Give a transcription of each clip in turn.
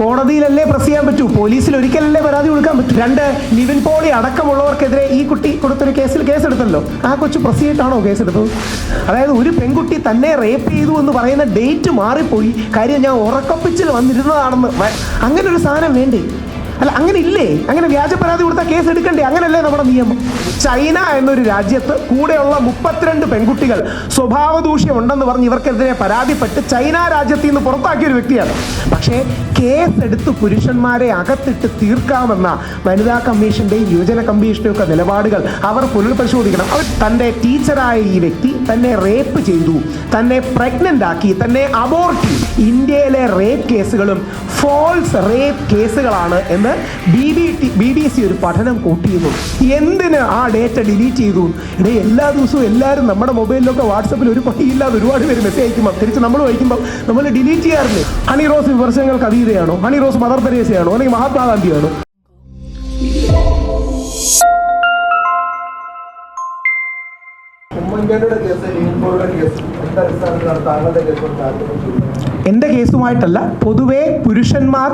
കോടതിയിലല്ലേ press ചെയ്യാൻ പറ്റൂ? പോലീസിൽ ഒരിക്കലല്ലേ പരാതി കൊടുക്കാൻ പറ്റൂ? രണ്ട് നിവിൻ പോളി അടക്കമുള്ളവർക്കെതിരെ ഈ കുട്ടി കൊടുത്തൊരു കേസിൽ കേസെടുത്തല്ലോ. ആ കൊച്ചു പ്രസ് ചെയ്തിട്ടാണോ കേസെടുത്തത്? അതായത് ഒരു പെൺകുട്ടി തന്നെ റേപ്പ് ചെയ്തു എന്ന് പറയുന്ന ഡേറ്റ് മാറിപ്പോയി. കാര്യം ഞാൻ ഉറക്കപ്പിച്ചിൽ വന്നിരുന്നതാണെന്ന്. അങ്ങനെ ഒരു സാധനം വേണ്ടേ? അല്ല അങ്ങനെ ഇല്ലേ അങ്ങനെ വ്യാജ പരാതി കൊടുത്താൽ കേസ് എടുക്കണ്ടേ? അങ്ങനല്ലേ നമ്മുടെ നിയമം. ചൈന എന്നൊരു രാജ്യത്ത് കൂടെയുള്ള മുപ്പത്തിരണ്ട് പെൺകുട്ടികൾ സ്വഭാവ ദൂഷ്യം ഉണ്ടെന്ന് പറഞ്ഞ് ഇവർക്കെതിരെ പരാതിപ്പെട്ട് ചൈന രാജ്യത്തിൽ നിന്ന് പുറത്താക്കിയ ഒരു വ്യക്തിയാണ്. പക്ഷേ കേസ് എടുത്ത് പുരുഷന്മാരെ അകത്തിട്ട് തീർക്കാമെന്ന വനിതാ കമ്മീഷന്റെയും യുവജന കമ്മീഷന്റെയും ഒക്കെ നിലപാടുകൾ അവർ പുനർപരിശോധിക്കണം അവർ തന്റെ ടീച്ചറായ ഈ വ്യക്തി തന്നെ റേപ്പ് ചെയ്തു തന്നെ പ്രഗ്നന്റ് ആക്കി തന്നെ അബോർട്ട് ചെയ്തു. ഇന്ത്യയിലെ റേപ്പ് കേസുകളും ഫോൾസ് റേപ്പ് കേസുകളാണ് എന്ന് B B T B B C ഒരു പഠനം കൂട്ടിയിരുന്നു. എന്തിന് ആ ഡേറ്റ ഡിലീറ്റ് ചെയ്തു? ഇടേ എല്ലാ ദിവസവും എല്ലാവരും നമ്മുടെ മൊബൈലിലൊക്കെ വാട്സപ്പിൽ ഒരു പണിയില്ലാതെ ഒരുപാട് പേര് മെസ്സേജ് അയക്കുമ്പോൾ തിരിച്ച് നമ്മൾ വായിക്കുമ്പോൾ നമ്മൾ ഡിലീറ്റ് ചെയ്യാറില്ലേ? ഹണി റോസ് വിമർശനങ്ങൾക്ക് അതീതയാണോ ഹണി റോസ് മദർ തെരേസയാണോ? അല്ലെങ്കിൽ മഹാത്മാഗാന്ധിയാണോ? ഉമ്മൻചാണ്ടിയുടെ കേസ് ലീൻപോളുടെ കേസ് എന്താ അടിസ്ഥാനത്തിലാണ് താങ്കളുടെ കേസ് ചെയ്യുന്നത് എന്റെ കേസുമായിട്ടല്ല പൊതുവേ പുരുഷന്മാർ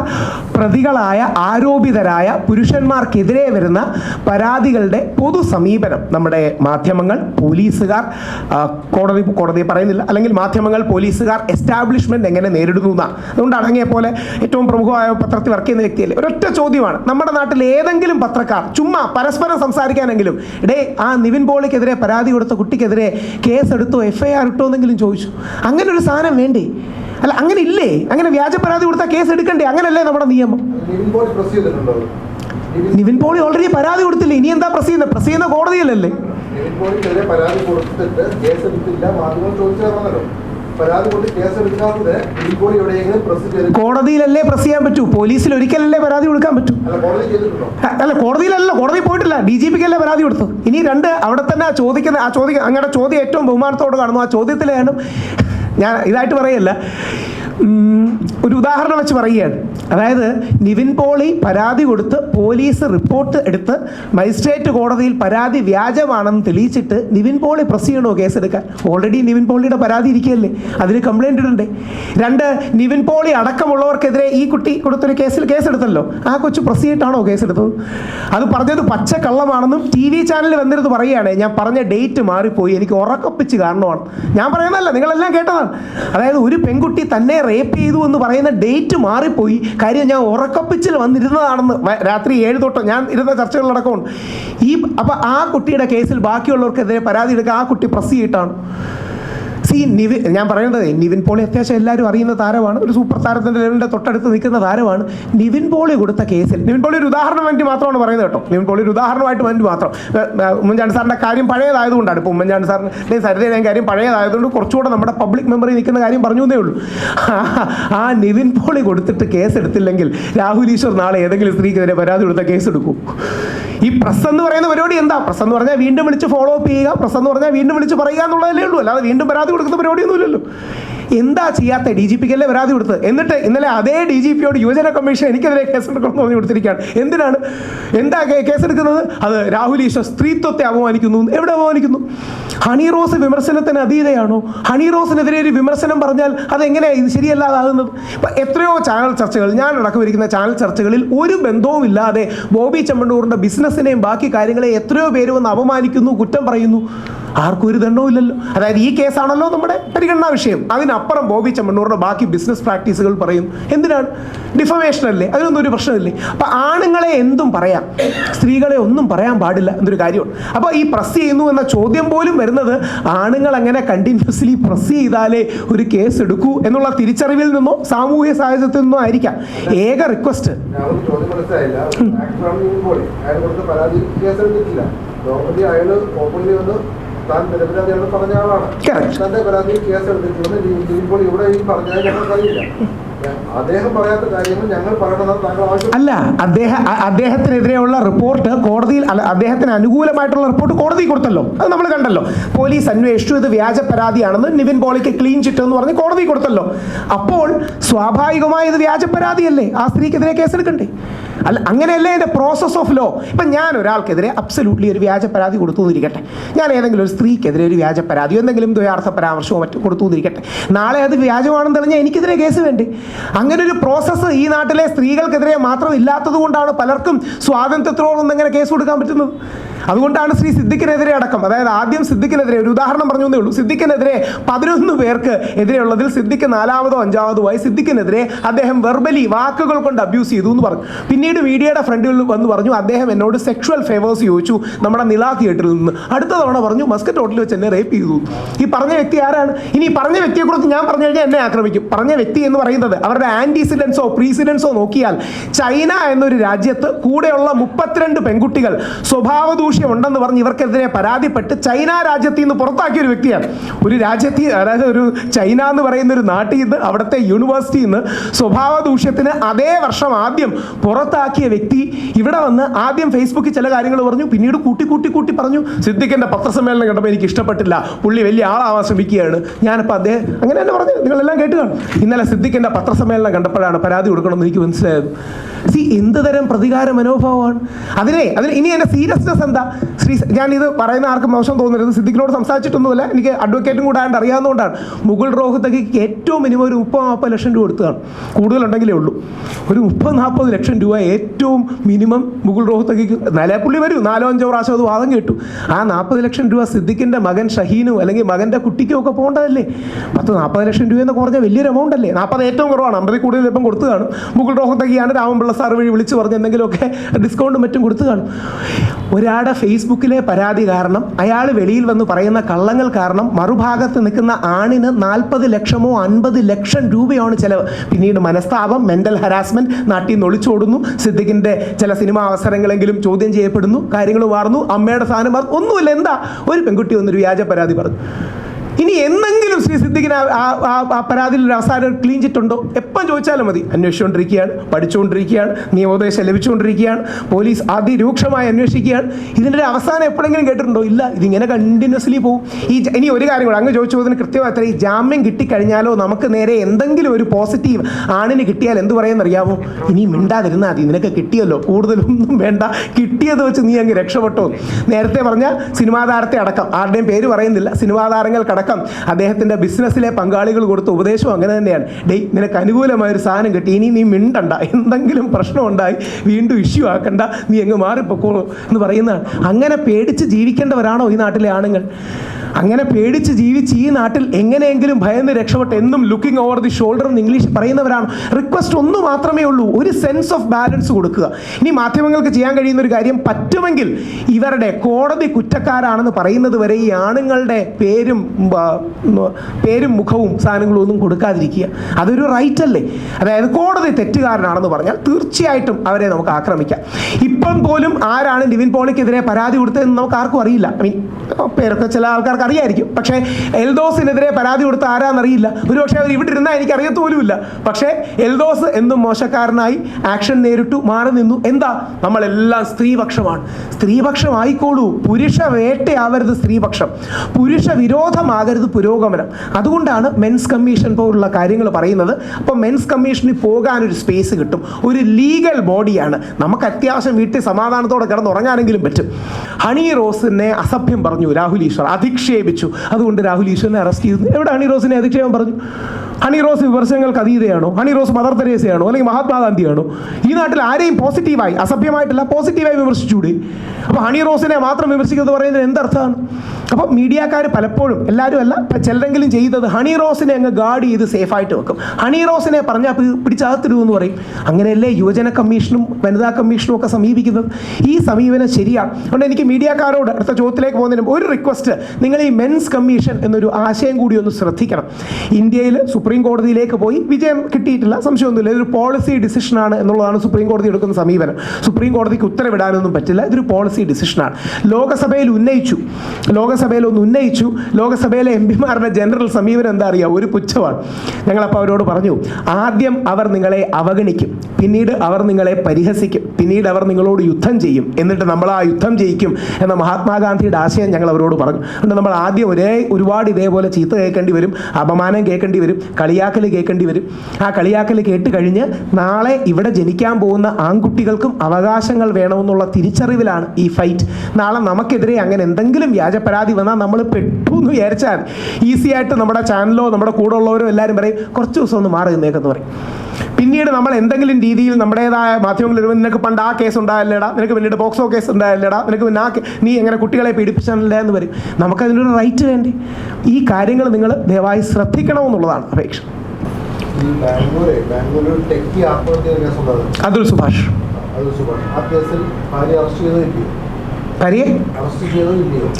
പ്രതികളായ ആരോപിതരായ പുരുഷന്മാർക്കെതിരെ വരുന്ന പരാതികളുടെ പൊതു സമീപനം നമ്മുടെ മാധ്യമങ്ങൾ പോലീസുകാർ കോടതി കോടതി പറയുന്നില്ല അല്ലെങ്കിൽ മാധ്യമങ്ങൾ പോലീസുകാർ എസ്റ്റാബ്ലിഷ്മെന്റ് എങ്ങനെ നേരിടുന്നു എന്നാണ് അതുകൊണ്ട് അടങ്ങിയ പോലെ ഏറ്റവും പ്രമുഖമായ പത്രത്തിൽ വർക്ക് ചെയ്യുന്ന വ്യക്തിയല്ലേ? ഒരൊറ്റ ചോദ്യമാണ്. നമ്മുടെ നാട്ടിൽ ഏതെങ്കിലും പത്രക്കാർ ചുമ്മാ പരസ്പരം സംസാരിക്കാനെങ്കിലും ഇടേ ആ നിവിൻ പോളിക്കെതിരെ പരാതി കൊടുത്ത കുട്ടിക്കെതിരെ കേസ് എടുത്തോ എഫ് ഐ ആർ ഇട്ടോ എന്നെങ്കിലും ചോദിച്ചു. അങ്ങനെ ഒരു സാധനം വേണ്ടേ? അല്ല അങ്ങനെ ഇല്ലേ? അങ്ങനെ വ്യാജ പരാതി കൊടുത്താൽ കേസ് എടുക്കണ്ടേ? അങ്ങനല്ലേ നമ്മുടെ നിയമം. നിവിൻ പോളി ഓൾറെഡി പരാതി കൊടുത്തില്ലേ? ഇനി എന്താ പ്രസ് ചെയ്യുന്നത് പ്രസ് ചെയ്യുന്ന കോടതിയിലല്ലേ കോടതിയിലല്ലേ പ്രസ് ചെയ്യാൻ പറ്റൂ? പോലീസിൽ ഒരിക്കലല്ലേ പരാതി കൊടുക്കാൻ പറ്റൂ? അല്ല കോടതിയിലല്ലോ. കോടതി പോയിട്ടില്ല. ഡി ജി പിക്കല്ലേ പരാതി കൊടുത്തത്. ഇനി രണ്ട് അവിടെ തന്നെ ആ ചോദിക്കുന്ന ആ ചോദിക്കുന്ന അങ്ങയുടെ ചോദ്യം ഏറ്റവും ബഹുമാനത്തോട് കാണുന്നു. ആ ചോദ്യത്തിലാണ് ഞാൻ ഇതായിട്ട് പറയല്ല. ഒരു ഉദാഹരണം വെച്ച് പറയുകയാണ്. അതായത് നിവിൻ പോളി പരാതി കൊടുത്ത് പോലീസ് റിപ്പോർട്ട് എടുത്ത് മജിസ്ട്രേറ്റ് കോടതിയിൽ പരാതി വ്യാജമാണെന്ന് തെളിയിച്ചിട്ട് നിവിൻ പോളി പ്രസ് ചെയ്യണോ കേസെടുക്കാൻ? ഓൾറെഡി നിവിൻ പോളിയുടെ പരാതി ഇരിക്കുകയല്ലേ? അതിന് കംപ്ലൈന്റ് ഇടണ്ടേ? രണ്ട് നിവിൻ പോളി അടക്കമുള്ളവർക്കെതിരെ ഈ കുട്ടി കൊടുത്തൊരു കേസിൽ കേസെടുത്തല്ലോ. ആ കൊച്ചു പ്രസ് ചെയ്തിട്ടാണോ കേസെടുത്തത്? അത് പറഞ്ഞത് പച്ച കള്ളമാണെന്നും ടി വി ചാനലിൽ വന്നിരുന്ന് പറയുകയാണെ. ഞാൻ പറഞ്ഞ ഡേറ്റ് മാറിപ്പോയി. എനിക്ക് ഉറക്കപ്പിച്ച് കാരണമാണ്. ഞാൻ പറയുന്നതല്ല നിങ്ങളെല്ലാം കേട്ടതാണ്. അതായത് ഒരു പെൺകുട്ടി തന്നെ റേപ്പ് ചെയ്തു എന്ന് പറയുന്ന ഡേറ്റ് മാറിപ്പോയി. കാര്യം ഞാൻ ഉറക്കപ്പിച്ചിൽ വന്നിരുന്നതാണെന്ന് രാത്രി ഏഴ് തൊട്ട് ഞാൻ ഇരുന്ന ചർച്ചകളിലടക്കമുണ്ട്. ഈ അപ്പം ആ കുട്ടിയുടെ കേസിൽ ബാക്കിയുള്ളവർക്കെതിരെ പരാതി എടുക്കുക ആ കുട്ടി പ്രസ് ചെയ്തിട്ടാണ്. സി നിവിൻ ഞാൻ പറയേണ്ടത് നിവിൻ പോളി അത്യാവശ്യം എല്ലാവരും അറിയുന്ന താരമാണ്. ഒരു സൂപ്പർ താരത്തിന്റെ ലെവലിന്റെ തൊട്ടടുത്ത് നിൽക്കുന്ന താരമാണ്. നിവിൻ പോളി കൊടുത്ത കേസിൽ നിവിൻ പോളി ഒരു ഉദാഹരണം വേണ്ടി മാത്രമാണ് പറയുന്നത് കേട്ടോ. നിവിൻ പോളി ഒരു ഉദാഹരണമായിട്ട് വേണ്ടി മാത്രം. ഉമ്മൻചാണ്ടി സാറിന്റെ കാര്യം പഴയതായതുകൊണ്ടാണ് ഇപ്പോൾ ഉമ്മൻചാണ്ടി സാറിന്റെ സരിതയുടെ കാര്യം പഴയതായതുകൊണ്ട് കുറച്ചുകൂടെ നമ്മുടെ പബ്ലിക് മെമ്മറി നിൽക്കുന്ന കാര്യം പറഞ്ഞു എന്നേ ഉള്ളൂ. ആ നിവിൻ പോളി കൊടുത്തിട്ട് കേസ് എടുത്തില്ലെങ്കിൽ രാഹുൽ ഈശ്വർ നാളെ ഏതെങ്കിലും സ്ത്രീക്കെതിരെ പരാതി കൊടുത്ത കേസ് എടുക്കും ഈ പ്രസ് എന്ന് പറയുന്ന പരിപാടി എന്താ? പ്രസ് എന്ന് പറഞ്ഞാൽ വീണ്ടും വിളിച്ച് ഫോളോ അപ്പ് ചെയ്യുക. പ്രസ് എന്ന് പറഞ്ഞാൽ വീണ്ടും വിളിച്ച് പറയുക എന്നുള്ളതല്ലേ ഉള്ളൂ. അല്ലാതെ വീണ്ടും പരാതി കൊടുക്കുന്ന പരിപാടിയൊന്നുമില്ലല്ലോ. എന്താ ചെയ്യാത്ത ഡി ജി പിക്കല്ലേ പരാതി കൊടുത്തത്? എന്നിട്ട് ഇന്നലെ അതേ ഡി ജി പിയോട് യുവജന കമ്മീഷൻ എനിക്കെതിരെ കേസെടുക്കണമെന്ന് പറഞ്ഞു കൊടുത്തിരിക്കുകയാണ് എന്തിനാണ്? എന്താ കേസ് കേസെടുക്കുന്നത്? അത് രാഹുൽ ഈശ്വർ സ്ത്രീത്വത്തെ അപമാനിക്കുന്നു. എവിടെ അപമാനിക്കുന്നു? ഹണി റോസ് വിമർശനത്തിന് അതീതയാണോ? ഹണി റോസിനെതിരെ ഒരു വിമർശനം പറഞ്ഞാൽ അതെങ്ങനെയാണ് ഇത് ശരിയല്ലാതാകുന്നത്? എത്രയോ ചാനൽ ചർച്ചകൾ ഞാൻ അടക്കം ഇരിക്കുന്ന ചാനൽ ചർച്ചകളിൽ ഒരു ബന്ധവും ഇല്ലാതെ ബോബി ചെമ്മണ്ണൂറിന്റെ ബിസിനസ്സിനെയും ബാക്കി കാര്യങ്ങളെ എത്രയോ പേര് വന്ന് അപമാനിക്കുന്നു കുറ്റം പറയുന്നു. ആർക്കും ഒരു ദണ്ഡവുമില്ലല്ലോ അതായത് ഈ കേസാണല്ലോ നമ്മുടെ പരിഗണനാ വിഷയം. അതിനപ്പുറം ബോബി ചെമ്മണ്ണൂറിന്റെ ബാക്കി ബിസിനസ് പ്രാക്ടീസുകൾ പറയും. എന്തിനാണ്? ഡിഫമേഷൻ അല്ലേ? അതിനൊന്നും ഒരു പ്രശ്നമില്ലേ? അപ്പം ആണുങ്ങളെ എന്തും പറയാം. സ്ത്രീകളെ ഒന്നും പറയാൻ പാടില്ല എന്നൊരു കാര്യമാണ് അപ്പോൾ ഈ പ്രസ് ചെയ്യുന്നു എന്ന ചോദ്യം പോലും വരുന്നത് ആണുങ്ങൾ അങ്ങനെ കണ്ടിന്യൂസ്ലി പ്രസ് ചെയ്താലേ ഒരു കേസ് എടുക്കൂ എന്നുള്ള തിരിച്ചറിവിൽ നിന്നോ സാമൂഹ്യ സാഹചര്യത്തിൽ നിന്നോ ആയിരിക്കാം. ഏക റിക്വസ്റ്റ് പരാതി കേസ് എടുത്തിട്ടില്ല നോർമലി അയാൾ ഓപ്പൺലി വന്ന് താൻ നിരപരാധിയാണ് പറഞ്ഞ ആളാണ്. തന്റെ പരാതിയിൽ കേസ് ഇവിടെ ഈ അല്ല അദ്ദേഹം അദ്ദേഹത്തിനെതിരെയുള്ള റിപ്പോർട്ട് കോടതിയിൽ അല്ല അദ്ദേഹത്തിന് അനുകൂലമായിട്ടുള്ള റിപ്പോർട്ട് കോടതി കൊടുത്തല്ലോ. അത് നമ്മൾ കണ്ടല്ലോ. പോലീസ് അന്വേഷിച്ചു ഇത് വ്യാജ പരാതിയാണെന്ന് നിവിൻ പോളിക്ക് ക്ലീൻ ചിറ്റ് എന്ന് പറഞ്ഞ് കോടതി കൊടുത്തല്ലോ. അപ്പോൾ സ്വാഭാവികമായി ഇത് വ്യാജ പരാതിയല്ലേ? ആ സ്ത്രീക്കെതിരെ കേസെടുക്കണ്ടേ അല്ല അങ്ങനെയല്ലേ എന്റെ പ്രോസസ് ഓഫ് ലോ ഇപ്പം ഞാൻ ഒരാൾക്കെതിരെ അബ്സല്യൂട്ട്ലി ഒരു വ്യാജ പരാതി കൊടുത്തു എന്നിരിക്കട്ടെ. ഞാൻ ഏതെങ്കിലും ഒരു സ്ത്രീക്കെതിരെ ഒരു വ്യാജ പരാതിയോ എന്തെങ്കിലും ദ്വയാർത്ഥ പരാമർശമോ മറ്റോ കൊടുത്തു എന്നിരിക്കട്ടെ. നാളെ അത് വ്യാജമാണെന്ന് തെളിഞ്ഞാൽ എനിക്കെതിരെ കേസ് വേണ്ടി? അങ്ങനെ ഒരു പ്രോസസ്സ് ഈ നാട്ടിലെ സ്ത്രീകൾക്കെതിരെ മാത്രം ഇല്ലാത്തത് കൊണ്ടാണ് പലർക്കും സ്വാതന്ത്ര്യത്തോടൊന്നും എങ്ങനെ കേസ് കൊടുക്കാൻ പറ്റുന്നത്. അതുകൊണ്ടാണ് ശ്രീ സിദ്ദിഖിനെതിരെ അടക്കം അതായത് ആദ്യം സിദ്ദിഖിനെതിരെ ഒരു ഉദാഹരണം പറഞ്ഞു എന്നേ ഉള്ളൂ. സിദ്ദിഖിനെതിരെ പതിനൊന്ന് പേർക്ക് എതിരെയുള്ളതിൽ സിദ്ദിഖ് നാലാമതോ അഞ്ചാമതോ ആയി. സിദ്ദിഖിനെതിരെ അദ്ദേഹം വെർബലി വാക്കുകൾ കൊണ്ട് അബ്യൂസ് ചെയ്തു എന്ന് പറഞ്ഞു. പിന്നീട് മീഡിയയുടെ ഫ്രണ്ടിൽ വന്ന് പറഞ്ഞു അദ്ദേഹം എന്നോട് സെക്ഷുവൽ ഫേവേഴ്സ് ചോദിച്ചു നമ്മുടെ നിലാ തിയേറ്ററിൽ നിന്ന്. അടുത്ത തവണ പറഞ്ഞു മസ്കറ്റ് ഹോട്ടലിൽ വെച്ച് എന്നെ റേപ്പ് ചെയ്തു. ഈ പറഞ്ഞ വ്യക്തി ആരാണ്? ഇനി പറഞ്ഞ വ്യക്തിയെക്കുറിച്ച് ഞാൻ പറഞ്ഞു കഴിഞ്ഞാൽ എന്നെ ആക്രമിക്കും. പറഞ്ഞ വ്യക്തി എന്ന് പറയുന്നത് അവരുടെ ആന്റിസിഡൻസോ പ്രീസിഡൻസോ നോക്കിയാൽ ചൈന എന്നൊരു രാജ്യത്ത് കൂടെയുള്ള മുപ്പത്തിരണ്ട് പെൺകുട്ടികൾ സ്വഭാവ ദൂഷ്യം ഉണ്ടെന്ന് പറഞ്ഞ് ഇവർക്കെതിരെ പരാതിപ്പെട്ട് ചൈന രാജ്യത്തിൽ നിന്ന് പുറത്താക്കിയ ഒരു വ്യക്തിയാണ്. ഒരു രാജ്യത്തിൽ അതായത് ഒരു ചൈന എന്ന് പറയുന്ന ഒരു നാട്ടിൽ നിന്ന് അവിടുത്തെ യൂണിവേഴ്സിറ്റിയിൽ നിന്ന് സ്വഭാവ ദൂഷ്യത്തിന് അതേ വർഷം ആദ്യം പുറത്താക്കിയ വ്യക്തി ഇവിടെ വന്ന് ആദ്യം ഫേസ്ബുക്കിൽ ചില കാര്യങ്ങൾ പറഞ്ഞു പിന്നീട് കൂട്ടി കൂട്ടി കൂട്ടി പറഞ്ഞു സിദ്ദിഖിന്റെ പത്രസമ്മേളനം കണ്ടപ്പോൾ എനിക്ക് ഇഷ്ടപ്പെട്ടില്ല പുള്ളി വലിയ ആളാവാൻ ശ്രമിക്കുകയാണ് ഞാനിപ്പോൾ അദ്ദേഹം അങ്ങനെ തന്നെ പറഞ്ഞു നിങ്ങളെല്ലാം കേട്ട് ഇന്നലെ സിദ്ദിഖിന്റെ പത്രസമ്മേളനം കണ്ടപ്പോഴാണ് പരാതി കൊടുക്കണമെന്ന് എനിക്ക് മനസ്സിലായത്. സി എന്ത് തരം പ്രതികാര മനോഭാവമാണ് അതിനെ അതിന് ഇനി എന്റെ സീരിയസ്നെസ് എന്താ? ശ്രീ ഞാൻ ഇത് പറയുന്ന ആർക്കും മോശം തോന്നരുത്. സിദ്ദിഖിനോട് സംസാരിച്ചിട്ടൊന്നുമില്ല. എനിക്ക് അഡ്വക്കേറ്റും കൂടെ ആയതുകൊണ്ട് അറിയാവുന്നതുകൊണ്ടാണ്. മുകുൾ റോഹത്തക്ക് ഏറ്റവും മിനിമം ഒരു മുപ്പത് നാൽപ്പത് ലക്ഷം രൂപ എടുത്തതാണ് കൂടുതലുണ്ടെങ്കിലേ ഉള്ളൂ. ഒരു മുപ്പത് നാൽപ്പത് ലക്ഷം രൂപ ഏറ്റവും മിനിമം മുകുൾ റോഹത്തക്ക് നിലപ്പുള്ളി വരും. നാലോ അഞ്ചോ പ്രാവശ്യം അത് വാദം കേട്ടു. ആ നാൽപ്പത് ലക്ഷം രൂപ സിദ്ദിഖിന്റെ മകൻ ഷഹീനും അല്ലെങ്കിൽ മകന്റെ കുട്ടിക്കും ഒക്കെ പോകേണ്ടതല്ലേ? പത്ത് നാൽപ്പത് ലക്ഷം രൂപ എന്ന് കുറഞ്ഞ വലിയൊരു എമൗണ്ട് അല്ലേ? നാൽപ്പത് ഏറ്റവും കുറവാണ്. അമ്പതിൽ കൂടുതൽ ഇപ്പം കൊടുത്തു കാണും മുകുൾ റോഹത്തക്കിയാണ് രാമൻപിള്ള സാർ വഴി വിളിച്ച് പറഞ്ഞ് എന്തെങ്കിലുമൊക്കെ ഡിസ്കൗണ്ടും മറ്റും കൊടുത്തു കാണും ഒരാളുടെ ഫേസ്ബുക്കിലെ പരാതി കാരണം അയാൾ വെളിയിൽ വന്ന് പറയുന്ന കള്ളങ്ങൾ കാരണം മറുഭാഗത്ത് നിൽക്കുന്ന ആണിന് നാൽപ്പത് ലക്ഷമോ അൻപത് ലക്ഷം രൂപയാണ് ചിലവ്. പിന്നീട് മനസ്താപം മെന്റൽ ഹരാസ്മെന്റ് നാട്ടിൽ നിന്ന് ഒളിച്ചോടുന്നു സിദ്ദിഖിന്റെ ചില സിനിമാ അവസരങ്ങളെങ്കിലും ചോദ്യം ചെയ്യപ്പെടുന്നു. കാര്യങ്ങൾ മാറുന്നു അമ്മയുടെ സാധനം ഒന്നുമില്ല. എന്താ? ഒരു പെൺകുട്ടി വന്നൊരു വ്യാജ പരാതി പറഞ്ഞു. ഇനി എന്നെങ്കിലും ശ്രീ സിദ്ദിഖിന് ആ- പരാതിയിൽ ഒരു അവസാനം ക്ലീൻ ചിറ്റുണ്ടോ എപ്പം ചോദിച്ചാലും മതി. അന്വേഷിച്ചുകൊണ്ടിരിക്കുകയാണ് പഠിച്ചുകൊണ്ടിരിക്കുകയാണ് നിയമോപദേശം ലഭിച്ചുകൊണ്ടിരിക്കുകയാണ് പോലീസ് അതിരൂക്ഷമായി അന്വേഷിക്കുകയാണ്. ഇതിന്റെ ഒരു അവസാനം എപ്പോഴെങ്കിലും കേട്ടിട്ടുണ്ടോ? ഇല്ല ഇതിങ്ങനെ കണ്ടിന്യൂസ്ലി പോകും ഈ ഇനി ഒരു കാര്യം കൂടെ അങ്ങ് ചോദിച്ചതിന് കൃത്യമായി അത്ര ഈ ജാമ്യം കിട്ടിക്കഴിഞ്ഞാലോ നമുക്ക് നേരെ എന്തെങ്കിലും ഒരു പോസിറ്റീവ് ആണിന് കിട്ടിയാൽ എന്ത് പറയുമെന്നറിയാമോ ഇനി മിണ്ടാതിരുന്നാൽ മതി. നിനക്ക് കിട്ടിയല്ലോ. കൂടുതലൊന്നും വേണ്ട. കിട്ടിയത് വെച്ച് നീ അങ്ങ് രക്ഷപ്പെട്ടോ. നേരത്തെ പറഞ്ഞ സിനിമാ താരത്തെ അടക്കം. ആരുടെയും പേര് പറയുന്നില്ല. സിനിമാ താരങ്ങൾക്കടക്കം അദ്ദേഹത്തിന്റെ ബിസിനസ്സിലെ പങ്കാളികൾ കൊടുത്ത ഉപദേശവും അങ്ങനെ തന്നെയാണ്. ഡേയ് നിനക്ക് അനുകൂലമായ ഒരു സാധനം കിട്ടി ഇനി നീ മിണ്ടണ്ട. എന്തെങ്കിലും പ്രശ്നം ഉണ്ടായി വീണ്ടും ഇഷ്യൂ ആക്കണ്ട. നീ അങ്ങ് മാറിപ്പോക്കോളൂ എന്ന് പറയുന്നതാണ്. അങ്ങനെ പേടിച്ച് ജീവിക്കേണ്ടവരാണോ ഈ നാട്ടിലെ ആണുങ്ങൾ? അങ്ങനെ പേടിച്ച് ജീവിച്ച് ഈ നാട്ടിൽ എങ്ങനെയെങ്കിലും ഭയന്ന് രക്ഷപ്പെട്ട് എന്നും ലുക്കിംഗ് ഓവർ ദി ഷോൾഡർ എന്ന് ഇംഗ്ലീഷ് പറയുന്നവരാണ്. റിക്വസ്റ്റ് ഒന്ന് മാത്രമേ ഉള്ളൂ. ഒരു സെൻസ് ഓഫ് ബാലൻസ് കൊടുക്കുക. ഇനി മാധ്യമങ്ങൾക്ക് ചെയ്യാൻ കഴിയുന്ന ഒരു കാര്യം പറ്റുമെങ്കിൽ ഇവരുടെ കോടതി കുറ്റക്കാരാണെന്ന് പറയുന്നത് വരെ ഈ ആണുങ്ങളുടെ പേരും പേരും മുഖവും സാധനങ്ങളും ഒന്നും കൊടുക്കാതിരിക്കുക. അതൊരു റൈറ്റ് അല്ലേ? അതായത് കോടതി തെറ്റുകാരനാണെന്ന് പറഞ്ഞാൽ തീർച്ചയായിട്ടും അവരെ നമുക്ക് ആക്രമിക്കാം. ഇപ്പം പോലും ആരാണ് ലിവിൻ പോളിക്കെതിരെ പരാതി കൊടുത്തതെന്ന് നമുക്ക് ആർക്കും അറിയില്ല. ഐ മീൻ പേരൊക്കെ ചില ആൾക്കാർക്ക് അറിയായിരിക്കും. പക്ഷേ എൽദോസിനെതിരെ പരാതി കൊടുത്ത ആരാന്നറിയില്ല. ഒരുപക്ഷെ അവർ ഇവിടെ ഇരുന്നാൽ എനിക്ക് അറിയത്തോലുമില്ല പക്ഷേ എൽദോസ് എന്നും മോശക്കാരനായി ആക്ഷൻ നേരിട്ടു മാറി നിന്നു. എന്താ? നമ്മളെല്ലാം സ്ത്രീപക്ഷമാണ്. സ്ത്രീപക്ഷം ആയിക്കോളൂ പുരുഷ വേട്ടയാവരുത് സ്ത്രീപക്ഷം. പുരുഷ വിരോധമാകരുത് പുരോഗമനം. അതുകൊണ്ടാണ് മെൻസ് കമ്മീഷൻ പോലുള്ള കാര്യങ്ങൾ പറയുന്നത്. അപ്പോൾ മെൻസ് കമ്മീഷനിൽ പോകാനൊരു സ്പേസ് കിട്ടും. ഒരു ലീഗൽ ബോഡിയാണ് നമുക്ക് അത്യാവശ്യം വീട്ടിൽ സമാധാനത്തോടെ കിടന്നുറങ്ങാനെങ്കിലും പറ്റും. ഹണി റോസിനെ അസഭ്യം പറഞ്ഞു രാഹുൽ ഈശ്വർ. അധിക്ഷേപിച്ചു അതുകൊണ്ട് രാഹുൽ ഈശ്വരനെ അറസ്റ്റ് ചെയ്തു. എവിടെയാണ് ഈ റോസിനെ? അധിക്ഷേപം പറഞ്ഞു. ഹണി റോസ് വിമർശനങ്ങൾക്ക് അതീതയാണോ? ഹണി റോസ് മദർ തെരേസയാണോ? അല്ലെങ്കിൽ മഹാത്മാഗാന്ധിയാണോ ഈ നാട്ടിൽ ആരെയും പോസിറ്റീവായി അസഭ്യമായിട്ടല്ല പോസിറ്റീവായി വിമർശിച്ചുകൂടി? അപ്പോൾ ഹണി റോസിനെ മാത്രം വിമർശിക്കുന്നത് പറയുന്നതിന് എന്തർത്ഥമാണ്? അപ്പോൾ മീഡിയക്കാർ പലപ്പോഴും എല്ലാവരും അല്ല ചിലരെങ്കിലും ചെയ്തത് ഹണി റോസിനെ അങ്ങ് ഗാർഡ് ചെയ്ത് സേഫായിട്ട് വെക്കും. ഹണി റോസിനെ പറഞ്ഞാൽ എന്ന് പറയും. അങ്ങനെയല്ലേ യുവജന കമ്മീഷനും വനിതാ കമ്മീഷനും ഒക്കെ സമീപിക്കുന്നത്? ഈ സമീപനം ശരിയാണ് അതുകൊണ്ട് എനിക്ക് മീഡിയക്കാരോട് അടുത്ത ചോദ്യത്തിലേക്ക് പോകുന്നതിന് ഒരു റിക്വസ്റ്റ് നിങ്ങൾ ഈ മെൻസ് കമ്മീഷൻ എന്നൊരു ആശയം കൂടി ഒന്ന് ശ്രദ്ധിക്കണം. ഇന്ത്യയിൽ സുപ്രീം കോടതിയിലേക്ക് പോയി വിജയം കിട്ടിയിട്ടില്ല. സംശയമൊന്നുമില്ല. ഇതൊരു പോളിസി ഡിസിഷനാണ് എന്നുള്ളതാണ് സുപ്രീം കോടതി എടുക്കുന്ന സമീപനം. സുപ്രീം കോടതിക്ക് ഉത്തരവിടാനൊന്നും പറ്റില്ല. ഇതൊരു പോളിസി ഡിസിഷനാണ് ലോകസഭയിൽ ഉന്നയിച്ചു. ലോകസഭയിൽ ഒന്ന് ഉന്നയിച്ചു. ലോകസഭയിലെ എം പിമാരുടെ ജനറൽ സമീപനം എന്താ അറിയുക ഒരു പുച്ഛമാണ്. ഞങ്ങളപ്പോൾ അവരോട് പറഞ്ഞു ആദ്യം അവർ നിങ്ങളെ അവഗണിക്കും. പിന്നീട് അവർ നിങ്ങളെ പരിഹസിക്കും. പിന്നീട് അവർ നിങ്ങളോട് യുദ്ധം ചെയ്യും. എന്നിട്ട് നമ്മൾ ആ യുദ്ധം ജയിക്കും. എന്ന മഹാത്മാഗാന്ധിയുടെ ആശയം ഞങ്ങൾ അവരോട് പറഞ്ഞു. അതുകൊണ്ട് നമ്മൾ ആദ്യം ഒരേ ഒരുപാട് ഇതേപോലെ ചീത്ത കേൾക്കേണ്ടി വരും. അപമാനം കേൾക്കേണ്ടി വരും. കളിയാക്കൽ കേൾക്കേണ്ടി വരും. ആ കളിയാക്കൽ കേട്ട് കഴിഞ്ഞ് നാളെ ഇവിടെ ജനിക്കാൻ പോകുന്ന ആൺകുട്ടികൾക്കും അവകാശങ്ങൾ വേണമെന്നുള്ള തിരിച്ചറിവിലാണ് ഈ ഫൈറ്റ് നാളെ നമുക്കെതിരെ അങ്ങനെ എന്തെങ്കിലും വ്യാജ പരാതി വന്നാൽ നമ്മൾ പെട്ടു എന്ന് വിചാരിച്ചാൽ ഈസി ആയിട്ട് നമ്മുടെ ചാനലോ നമ്മുടെ കൂടെ ഉള്ളവരോ എല്ലാവരും പറയും കുറച്ച് ദിവസം ഒന്ന് മാറി നിന്നേക്കെന്ന് പറയും. പിന്നീട് നമ്മൾ എന്തെങ്കിലും രീതിയിൽ നമ്മുടേതായ മാധ്യമങ്ങളിൽ വരുമ്പോൾ നിനക്ക് പണ്ട് ആ കേസ് ഉണ്ടായില്ലേടാ നിനക്ക് പിന്നീട് പോക്സോ കേസ് ഉണ്ടായില്ലേടാ നിനക്ക് പിന്നെ ആ നീ എങ്ങനെ കുട്ടികളെ പീഡിപ്പിച്ചല്ലേ എന്ന് വരും. നമുക്കതിനൊരു റൈറ്റ് വേണ്ടി? ഈ കാര്യങ്ങൾ നിങ്ങൾ ദയവായി ശ്രദ്ധിക്കണമെന്നുള്ളതാണ് അപേക്ഷ. അതൊരു അതുൽ സുഭാഷ്. അതൊരു സുഭാഷ്. ആ കേസിൽ ഭാര്യ അറസ്റ്റ് ചെയ്തോ ഇല്ലയോ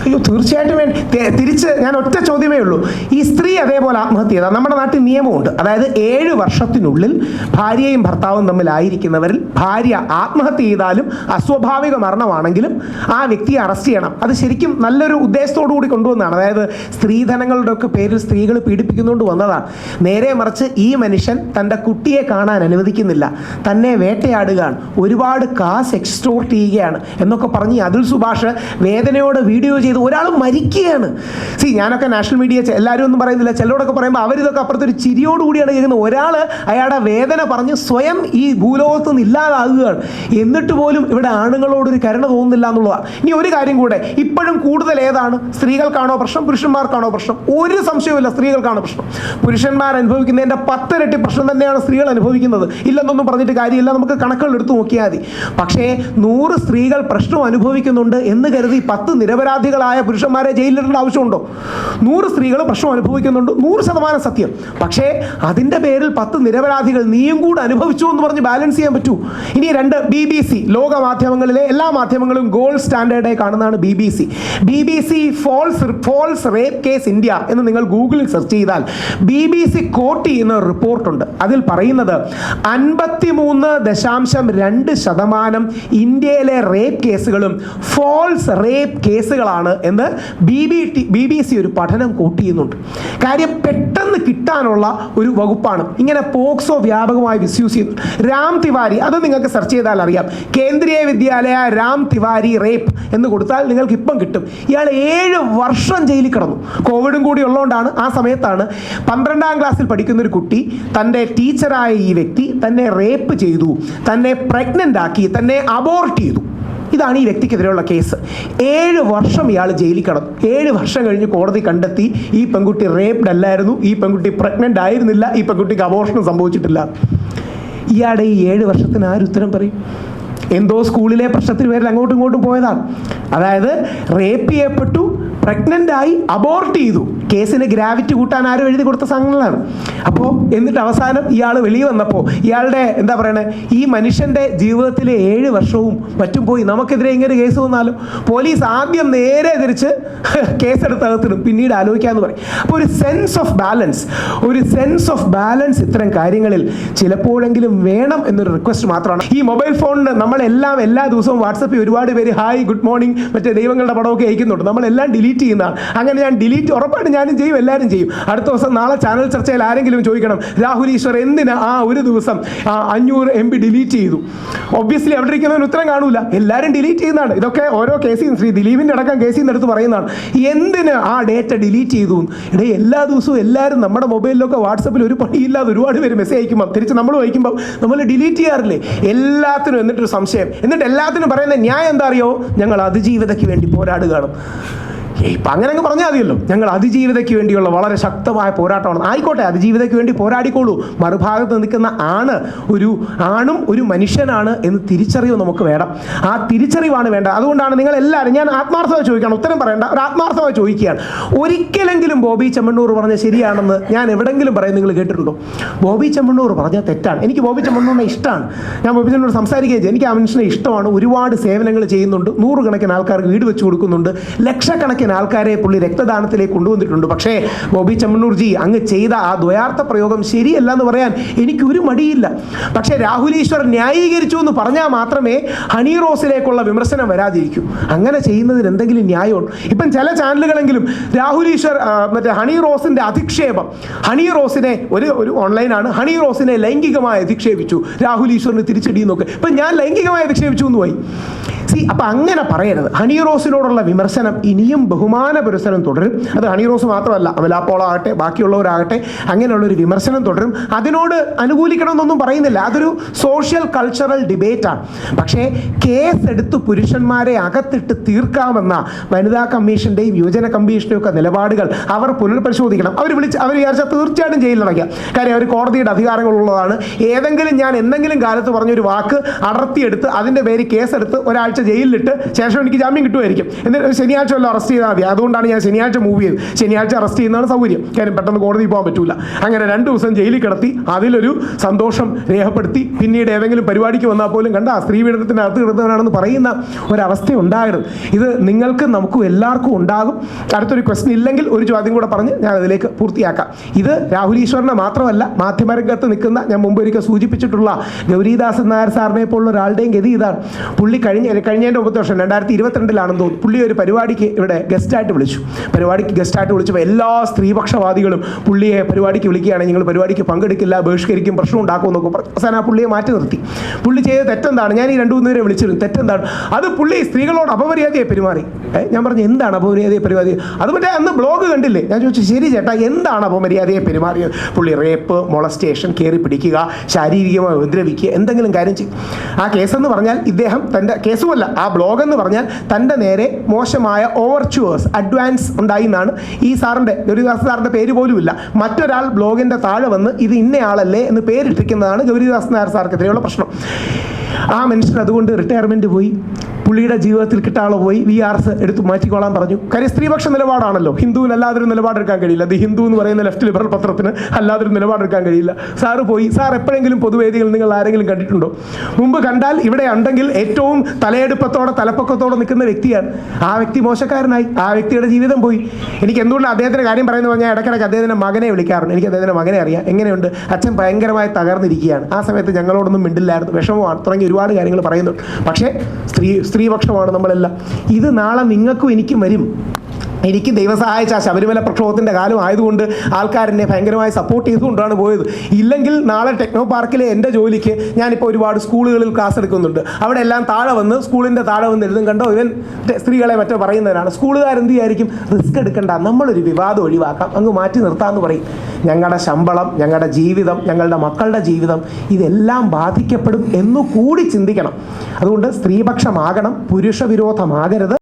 അയ്യോ തീർച്ചയായിട്ടും വേണ്ട. തിരിച്ച് ഞാൻ ഒറ്റ ചോദ്യമേ ഉള്ളൂ. ഈ സ്ത്രീ അതേപോലെ ആത്മഹത്യ ചെയ്താൽ നമ്മുടെ നാട്ടിൽ നിയമമുണ്ട്. അതായത് ഏഴ് വർഷത്തിനുള്ളിൽ ഭാര്യയും ഭർത്താവും തമ്മിലായിരിക്കുന്നവരിൽ ഭാര്യ ആത്മഹത്യ ചെയ്താലും അസ്വാഭാവിക മരണമാണെങ്കിലും ആ വ്യക്തിയെ അറസ്റ്റ് ചെയ്യണം. അത് ശരിക്കും നല്ലൊരു ഉദ്ദേശത്തോടു കൂടി കൊണ്ടുവന്നതാണ്. അതായത് സ്ത്രീധനങ്ങളുടെ ഒക്കെ പേരിൽ സ്ത്രീകൾ പീഡിപ്പിക്കുന്നുകൊണ്ട് വന്നതാണ്. നേരെ മറിച്ച് ഈ മനുഷ്യൻ തന്റെ കുട്ടിയെ കാണാൻ അനുവദിക്കുന്നില്ല. തന്നെ വേട്ടയാടുകയാണ്. ഒരുപാട് കാശ് എക്സ്റ്റോർട്ട് ചെയ്യുകയാണ് എന്നൊക്കെ പറഞ്ഞ് അതിൽ അതുൽ സുഭാഷ് വേദനയോടെ വീഡിയോ ചെയ്ത് ഒരാൾ മരിക്കുകയാണ്. സി ഞാനൊക്കെ നാഷണൽ മീഡിയ എല്ലാവരും ഒന്നും പറയുന്നില്ല. ചിലരോടൊക്കെ പറയുമ്പോൾ അവരിതൊക്കെ അപ്പുറത്തൊരു ചിരിയോടുകൂടിയാണ് കേൾക്കുന്നത്. ഒരാൾ അയാളുടെ വേദന പറഞ്ഞ് സ്വയം ഈ ഭൂലോകത്ത് നിന്ന് ഇല്ലാതാകുകയാണ്. എന്നിട്ട് പോലും ഇവിടെ ആണുങ്ങളോടൊരു കരുണ തോന്നുന്നില്ല എന്നുള്ളതാണ്. ഇനി ഒരു കാര്യം കൂടെ. ഇപ്പോഴും കൂടുതൽ ഏതാണ്? സ്ത്രീകൾക്കാണോ പ്രശ്നം? പുരുഷന്മാർക്കാണോ പ്രശ്നം? ഒരു സംശയവുമില്ല. സ്ത്രീകൾക്കാണ് പ്രശ്നം. പുരുഷന്മാർ അനുഭവിക്കുന്നതിന്റെ പത്തിരട്ടി പ്രശ്നം തന്നെയാണ് സ്ത്രീകൾ അനുഭവിക്കുന്നത്. ഇല്ലെന്നൊന്നും പറഞ്ഞിട്ട് കാര്യമില്ല. നമുക്ക് കണക്കുകൾ എടുത്തു നോക്കിയാൽ മതി. പക്ഷേ നൂറ് സ്ത്രീകൾ പ്രശ്നം അനുഭവിക്കുന്നുണ്ട് എന്ന് കരുതി പത്ത് നിരപരാധികളായ പുരുഷന്മാരെ ജയിലിലിടേണ്ട ആവശ്യമുണ്ടോ? നൂറ് സ്ത്രീകൾ പ്രശ്നം അനുഭവിക്കുന്നുണ്ട്. നൂറ് ശതമാനം സത്യം. പക്ഷേ അതിന്റെ പേരിൽ പത്ത് നിരപരാധികൾ നീയും കൂടെ അനുഭവിച്ചു എന്ന് പറഞ്ഞ് ബാലൻസ് ചെയ്യാൻ പറ്റൂ. ഇനി രണ്ട് ബി ബി സി ലോക മാധ്യമങ്ങളിലെ എല്ലാ മാധ്യമങ്ങളും ഗോൾഡ് സ്റ്റാൻഡേർഡായി കാണുന്നതാണ് B B C. B B C false false rape case India എന്ന് നിങ്ങൾ ഗൂഗിളിൽ സെർച്ച് ചെയ്താൽ ബി ബി സി കോട്ട് ചെയ്യുന്ന റിപ്പോർട്ടുണ്ട് അതിൽ പറയുന്നത് അൻപത്തിമൂന്ന് ദശാംശം രണ്ട് ശതമാനം ഇന്ത്യയിലെ റേപ്പ് കേസുകളും ഫോൾസ് റേപ്പ് കേസുകളാണ് എന്ന് B B T B B C ഒരു പഠനം കൂട്ടിയുന്നുണ്ട്. കാര്യം പെട്ടെന്ന് കിട്ടാനുള്ള ഒരു വകുപ്പാണ്. ഇങ്ങനെ പോക്സോ വ്യാപകമായി വിസ്യൂസ് ചെയ്യുന്നു രാം തിവാരി അത് നിങ്ങൾക്ക് സെർച്ച് ചെയ്താൽ അറിയാം. കേന്ദ്രീയ വിദ്യാലയ രാം തിവാരി റേപ്പ് എന്ന് കൊടുത്താൽ നിങ്ങൾക്ക് ഇപ്പം കിട്ടും. ഇയാൾ ഏഴ് വർഷം ജയിലിൽ കിടന്നു. കോവിഡും കൂടി ഉള്ളതുകൊണ്ടാണ് ആ സമയത്താണ് പന്ത്രണ്ടാം ക്ലാസ്സിൽ പഠിക്കുന്ന ഒരു കുട്ടി തന്റെ ടീച്ചറായ ഈ വ്യക്തി തന്നെ റേപ്പ് ചെയ്തു തന്നെ പ്രഗ്നന്റ് ആക്കി തന്നെ അബോർട്ട് ചെയ്തു. ഇതാണ് ഈ വ്യക്തിക്കെതിരെയുള്ള കേസ്. ഏഴ് വർഷം ഇയാൾ ജയിലിൽ കടന്നു. ഏഴ് വർഷം കഴിഞ്ഞ് കോടതി കണ്ടെത്തി ഈ പെൺകുട്ടി റേപ്ഡ് അല്ലായിരുന്നു ഈ പെൺകുട്ടി പ്രഗ്നന്റ് ആയിരുന്നില്ല ഈ പെൺകുട്ടിക്ക് അപോഷണം സംഭവിച്ചിട്ടില്ല. ഇയാളുടെ ഈ ഏഴ് വർഷത്തിന് ആര് ഉത്തരം പറയും? എന്തോ സ്കൂളിലെ പ്രശ്നത്തിന് പേരിൽ അങ്ങോട്ടും ഇങ്ങോട്ടും പോയതാണ്. അതായത് റേപ്പ് ചെയ്യപ്പെട്ടു പ്രഗ്നന്റ് ആയി അബോർട്ട് ചെയ്തു. കേസിന് ഗ്രാവിറ്റി കൂട്ടാൻ ആരും എഴുതി കൊടുത്ത സംഘങ്ങളാണ് അപ്പോൾ എന്നിട്ട് അവസാനം ഇയാൾ വെളിയിൽ വന്നപ്പോൾ ഇയാളുടെ എന്താ പറയണേ ഈ മനുഷ്യന്റെ ജീവിതത്തിലെ ഏഴ് വർഷവും മറ്റും പോയി. നമുക്കെതിരെ ഇങ്ങനെ കേസ് വന്നാലും പോലീസ് ആദ്യം നേരെ തിരിച്ച് കേസെടുത്ത് അകത്തിടും. പിന്നീട് ആലോചിക്കാമെന്ന് പറയും. അപ്പോൾ ഒരു സെൻസ് ഓഫ് ബാലൻസ് ഒരു സെൻസ് ഓഫ് ബാലൻസ് ഇത്തരം കാര്യങ്ങളിൽ ചിലപ്പോഴെങ്കിലും വേണം എന്നൊരു റിക്വസ്റ്റ് മാത്രമാണ്. ഈ മൊബൈൽ ഫോണിന് നമ്മളെല്ലാം എല്ലാ ദിവസവും വാട്സപ്പിൽ ഒരുപാട് പേര് ഹായ് ഗുഡ് മോർണിംഗ് മറ്റേ ദൈവങ്ങളുടെ പടമൊക്കെ അയക്കുന്നുണ്ട്. നമ്മളെല്ലാം ഡിലീറ്റ് ചെയ്യുന്നതാണ് അങ്ങനെ ഞാൻ ഡിലീറ്റ് ഉറപ്പായിട്ട് ഞാനും ചെയ്യും എല്ലാവരും ചെയ്യും. അടുത്ത ദിവസം നാളെ ചാനൽ ചർച്ചയിൽ ആരെങ്കിലും ചോദിക്കണം രാഹുൽ ഈശ്വർ എന്തിന് ആ ഒരു ദിവസം അഞ്ഞൂറ് എം ബി ഡിലീറ്റ് ചെയ്തു? ഒബ്വിയസ്ലി അവിടെ ഇരിക്കുന്നവന് ഉത്തരം കാണൂല. എല്ലാവരും ഡിലീറ്റ് ചെയ്യുന്നതാണ്. ഇതൊക്കെ ഓരോ കേസിൽ ശ്രീ ദിലീപിന്റെ അടക്കം കേസിൽ നിന്ന് എടുത്ത് പറയുന്നതാണ്. എന്തിന് ആ ഡേറ്റ ഡിലീറ്റ് ചെയ്തു ഇടേ എല്ലാ ദിവസവും എല്ലാവരും നമ്മുടെ മൊബൈലിലൊക്കെ വാട്സപ്പിൽ ഒരു പണിയില്ലാതെ ഒരുപാട് പേര് മെസ്സേജ് അയക്കുമ്പോൾ തിരിച്ച് നമ്മൾ വായിക്കുമ്പോൾ നമ്മൾ ഡിലീറ്റ് ചെയ്യാറില്ലേ? എല്ലാത്തിനും എന്നിട്ടൊരു സംശയം. എന്നിട്ട് എല്ലാത്തിനും പറയുന്ന ന്യായം എന്താ അറിയോ? ഞങ്ങൾ അതിജീവിതയ്ക്ക് വേണ്ടി പോരാടുകയാണ്. ഇപ്പം അങ്ങനെ അങ്ങ് പറഞ്ഞാൽ മതിയല്ലോ. ഞങ്ങൾ അതിജീവിതയ്ക്ക് വേണ്ടിയുള്ള വളരെ ശക്തമായ പോരാട്ടമാണ്. ആയിക്കോട്ടെ അതിജീവിതയ്ക്ക് വേണ്ടി പോരാടിക്കോളൂ. മറുഭാഗത്ത് നിൽക്കുന്ന ആണ് ഒരു ആണും ഒരു മനുഷ്യനാണ് എന്ന് തിരിച്ചറിവ് നമുക്ക് വേണം. ആ തിരിച്ചറിവാണ് വേണ്ടത്. അതുകൊണ്ടാണ് നിങ്ങൾ എല്ലാവരും ഞാൻ ആത്മാർത്ഥമായി ചോദിക്കണം ഉത്തരം പറയേണ്ട ഒരു ആത്മാർത്ഥമായി ചോദിക്കുകയാണ്. ഒരിക്കലെങ്കിലും ബോബി ചെമ്മണ്ണൂർ പറഞ്ഞ ശരിയാണെന്ന് ഞാൻ എവിടെങ്കിലും പറയും നിങ്ങൾ കേട്ടിട്ടുണ്ടോ? ബോബി ചെമ്മണ്ണൂർ പറഞ്ഞാൽ തെറ്റാണ്. എനിക്ക് ബോബി ചെമ്മണ്ണൂറിനെ ഇഷ്ടമാണ്. ഞാൻ ബോബി ചെമ്മണ്ണൂർ സംസാരിക്കുകയും എനിക്ക് ആ മനുഷ്യനെ ഇഷ്ടമാണ്. ഒരുപാട് സേവനങ്ങൾ ചെയ്യുന്നുണ്ട്. നൂറുകണക്കിന് ആൾക്കാർക്ക് വീട് വെച്ച് കൊടുക്കുന്നുണ്ട്. ലക്ഷക്കണക്കിന് ആൾക്കാരെ പുള്ളി രക്തദാനത്തിലേക്ക് കൊണ്ടുവന്നിട്ടുണ്ട്. പക്ഷേ ബോബി ചമ്മണ്ണൂർജി അങ്ങ് ചെയ്ത ആ ദ്വയാർത്ഥ പ്രയോഗം ശരിയല്ല എന്ന് പറയാൻ എനിക്ക് ഒരു മടിയില്ല. പക്ഷേ രാഹുൽ ഈശ്വർ ന്യായീകരിച്ചു എന്ന് പറഞ്ഞാൽ മാത്രമേ ഹണി റോസിലേക്കുള്ള വിമർശനം വരാതിരിക്കൂ. അങ്ങനെ ചെയ്യുന്നതിന് എന്തെങ്കിലും ന്യായമുണ്ട്? ഇപ്പം ചില ചാനലുകളെങ്കിലും രാഹുൽ ഈശ്വർ മറ്റേ ഹണി റോസിന്റെ അധിക്ഷേപം ഹണി റോസിനെ ഒരു ഒരു ഓൺലൈനാണ് ഹണി റോസിനെ ലൈംഗികമായി അധിക്ഷേപിച്ചു രാഹുൽ ഈശ്വറിന് നോക്കുക ഇപ്പം ഞാൻ ലൈംഗികമായി അധിക്ഷേപിച്ചു എന്ന് പോയി. സി അപ്പം അങ്ങനെ പറയരുത്. ഹണി റോസിനോടുള്ള വിമർശനം ഇനിയും ബഹുമാന പുരസ്സരം തുടരും. അത് ഹണി റോസ് മാത്രമല്ല അമലാപ്പോള ആകട്ടെ ബാക്കിയുള്ളവരാകട്ടെ അങ്ങനെയുള്ളൊരു വിമർശനം തുടരും. അതിനോട് അനുകൂലിക്കണമെന്നൊന്നും പറയുന്നില്ല. അതൊരു സോഷ്യൽ കൾച്ചറൽ ഡിബേറ്റാണ് പക്ഷേ കേസ് എടുത്ത് പുരുഷന്മാരെ അകത്തിട്ട് തീർക്കാമെന്ന വനിതാ കമ്മീഷന്റെയും യുവജന കമ്മീഷന്റെയും ഒക്കെ നിലപാടുകൾ അവർ പുനർപരിശോധിക്കണം. അവർ വിളിച്ച് അവർ വിചാരിച്ചാൽ തീർച്ചയായിട്ടും ജയിലിലടയ്ക്കുക കാര്യം അവർ കോടതിയുടെ അധികാരങ്ങളുള്ളതാണ്. ഏതെങ്കിലും ഞാൻ എന്തെങ്കിലും കാലത്ത് പറഞ്ഞൊരു വാക്ക് അടർത്തിയെടുത്ത് അതിന്റെ പേര് കേസെടുത്ത് ഒരാഴ്ച ജയിലിലിട്ട് ശേഷം എനിക്ക് ജാമ്യം കിട്ടുമായിരിക്കും. എന്നിട്ട് ശനിയാഴ്ച വല്ല അറസ്റ്റ് ചെയ്താൽ മതി. അതുകൊണ്ടാണ് ഞാൻ ശനിയാഴ്ച മൂവ് ചെയ്ത് ശനിയാഴ്ച അറസ്റ്റ് ചെയ്യുന്നതാണ് സൗകര്യം. കാര്യം പെട്ടെന്ന് കോടതി പോകാൻ പറ്റൂല. അങ്ങനെ രണ്ട് ദിവസം ജയിലിൽ കിടത്തി അതിലൊരു സന്തോഷം രേഖപ്പെടുത്തി. പിന്നീട് ഏതെങ്കിലും പരിപാടിക്ക് വന്നാൽ പോലും കണ്ട സ്ത്രീ പീഡനത്തിന്റെ അകത്ത് കിടന്നവനാണെന്ന് പറയുന്ന ഒരവസ്ഥ ഉണ്ടാകരുത്. ഇത് നിങ്ങൾക്ക് നമുക്കും എല്ലാവർക്കും ഉണ്ടാകും. അടുത്തൊരു ക്വസ്റ്റ്യൻ ഇല്ലെങ്കിൽ ഒരു ചോദ്യം കൂടെ പറഞ്ഞ് ഞാൻ അതിലേക്ക് പൂർത്തിയാക്കാം. ഇത് രാഹുൽ ഈശ്വറിനെ മാത്രമല്ല മാധ്യമരംഗത്ത് നിൽക്കുന്ന ഞാൻ മുമ്പ് ഒരിക്കൽ സൂചിപ്പിച്ചിട്ടുള്ള ഗൗരീദാസൻ നായർ സാറിനെ പോലുള്ള ഒരാളുടെയും ഗതി ഇതാണ്. പുള്ളി കഴിഞ്ഞ കഴിഞ്ഞതിന്റെ ഒമ്പത് വർഷം രണ്ടായിരത്തി ഇരുപത്തിരണ്ടിലാണെന്ന് തോന്നുന്നു. പുള്ളി ഒരു പരിപാടിക്ക് ഇവിടെ ഗസ്റ്റായിട്ട് വിളിച്ചു. പരിപാടിക്ക് ഗസ്റ്റായിട്ട് വിളിച്ചപ്പോൾ എല്ലാ സ്ത്രീപക്ഷവാദികളും പുള്ളിയെ പരിപാടിക്ക് വിളിക്കുകയാണ് നിങ്ങൾ പരിപാടിക്ക് പങ്കെടുക്കില്ല ബഹിഷ്കരിക്കും പ്രശ്നം ഉണ്ടാക്കും എന്നൊക്കെ അവസാനം ആ പുള്ളിയെ മാറ്റി നിർത്തി. പുള്ളി ചെയ്ത തെറ്റെന്താണ്? ഞാൻ ഈ രണ്ടു മൂന്ന് പേരെ വിളിച്ചിരുന്നു. തെറ്റെന്താണ്? അത് പുള്ളി സ്ത്രീകളോട് അപമര്യാദയെ പെരുമാറി. ഞാൻ പറഞ്ഞു എന്താണ് അപമര്യാദയെ പെരുമാറി അത് മറ്റേ അന്ന് ബ്ലോഗ് കണ്ടില്ലേ? ഞാൻ ചോദിച്ചു ശരി ചേട്ടാ എന്താണ് അപമര്യാദയെ പെരുമാറിയത്? പുള്ളി റേപ്പ് മൊളസ്റ്റേഷൻ കയറി പിടിക്കുക ശാരീരികമായി ഉപദ്രവിക്കുക എന്തെങ്കിലും കാര്യം ചെയ്യും ആ കേസെന്ന് പറഞ്ഞാൽ ഇദ്ദേഹം തന്റെ കേസുമല്ല ആ ബ്ലോഗ് എന്ന് പറഞ്ഞാൽ തന്റെ നേരെ മോശമായ ഓവർച്യൂവേഴ്സ് അഡ്വാൻസ് ഉണ്ടായി എന്നാണ് ഈ സാറിന്റെ ഗൗരിദാസ് സാറിന്റെ പേര് പോലുമില്ല. മറ്റൊരാൾ ബ്ലോഗിന്റെ താഴെ വന്ന് ഇത് ഇന്നയാളല്ലേ എന്ന് പേരിട്ടിരിക്കുന്നതാണ് ഗൗരിദാസ് നായർ സാർക്കെതിരെയുള്ള പ്രശ്നം. ആ മനുഷ്യൻ അതുകൊണ്ട് റിട്ടയർമെന്റ് പോയി. പുള്ളിയുടെ ജീവിതത്തിൽ കിട്ടാളെ പോയി വി ആർ എസ് എടുത്ത് മാറ്റിക്കോളാൻ പറഞ്ഞു. കാര്യം സ്ത്രീപക്ഷ നിലപാടാണല്ലോ. ഹിന്ദുവിന് അല്ലാതൊരു നിലപാടെടുക്കാൻ കഴിയില്ല. അത് ഹിന്ദു എന്ന് പറയുന്ന ലെഫ്റ്റ് ലിബറൽ പത്രത്തിന് അല്ലാതൊരു നിലപാടെടുക്കാൻ കഴിയില്ല. സാറ് പോയി. സാർ എപ്പോഴെങ്കിലും പൊതുവേദികൾ നിങ്ങൾ ആരെങ്കിലും കണ്ടിട്ടുണ്ടോ? മുമ്പ് കണ്ടാൽ ഇവിടെ ഉണ്ടെങ്കിൽ ഏറ്റവും തലയെടുപ്പത്തോടെ തലപ്പൊക്കത്തോടെ നിൽക്കുന്ന വ്യക്തിയാണ്. ആ വ്യക്തി മോശക്കാരനായി. ആ വ്യക്തിയുടെ ജീവിതം പോയി. എനിക്ക് എന്തുകൊണ്ട് അദ്ദേഹത്തിന്റെ കാര്യം പറയുന്നത് പറഞ്ഞാൽ ഇടയ്ക്കിടയ്ക്ക് അദ്ദേഹത്തിന്റെ മകനെ വിളിക്കാറുണ്ട്. എനിക്ക് അദ്ദേഹത്തിന്റെ മകനെ അറിയാം. എങ്ങനെയുണ്ട്? അച്ഛൻ ഭയങ്കരമായി തകർന്നിരിക്കുകയാണ്. ആ സമയത്ത് ഞങ്ങളോടൊന്നും മിണ്ടില്ലായിരുന്നു. വിഷമമാണ്. തുടങ്ങി ഒരുപാട് കാര്യങ്ങൾ പറയുന്നുണ്ട്. പക്ഷേ സ്ത്രീ സ്ത്രീപക്ഷമാണ് നമ്മളെല്ലാം. ഇത് നാളെ നിങ്ങൾക്കും എനിക്കും വരും. എനിക്ക് ദൈവം സഹായിച്ച ശബരിമല പ്രക്ഷോഭത്തിന്റെ കാലം ആയതുകൊണ്ട് ആൾക്കാരെന്നെ ഭയങ്കരമായി സപ്പോർട്ട് ചെയ്തുകൊണ്ടാണ് പോയത്. ഇല്ലെങ്കിൽ നാളെ ടെക്നോ പാർക്കിലെ എന്റെ ജോലിക്ക് ഞാനിപ്പോൾ ഒരുപാട് സ്കൂളുകളിൽ ക്ലാസ് എടുക്കുന്നുണ്ട്. അവിടെ എല്ലാം താഴെ വന്ന് സ്കൂളിന്റെ താഴെ വന്ന് എഴുതും. കണ്ടോ? ഇവൻ സ്ത്രീകളെ മറ്റോ പറയുന്നവരാണ് സ്കൂളുകാരെന്ത് വിചാരിക്കും റിസ്ക് എടുക്കണ്ട. നമ്മളൊരു വിവാദം ഒഴിവാക്കാം. അങ്ങ് മാറ്റി നിർത്താമെന്ന് പറയും. ഞങ്ങളുടെ ശമ്പളം ഞങ്ങളുടെ ജീവിതം ഞങ്ങളുടെ മക്കളുടെ ജീവിതം ഇതെല്ലാം ബാധിക്കപ്പെടും എന്നു കൂടി ചിന്തിക്കണം. അതുകൊണ്ട് സ്ത്രീപക്ഷമാകണം പുരുഷ വിരോധമാകരുത്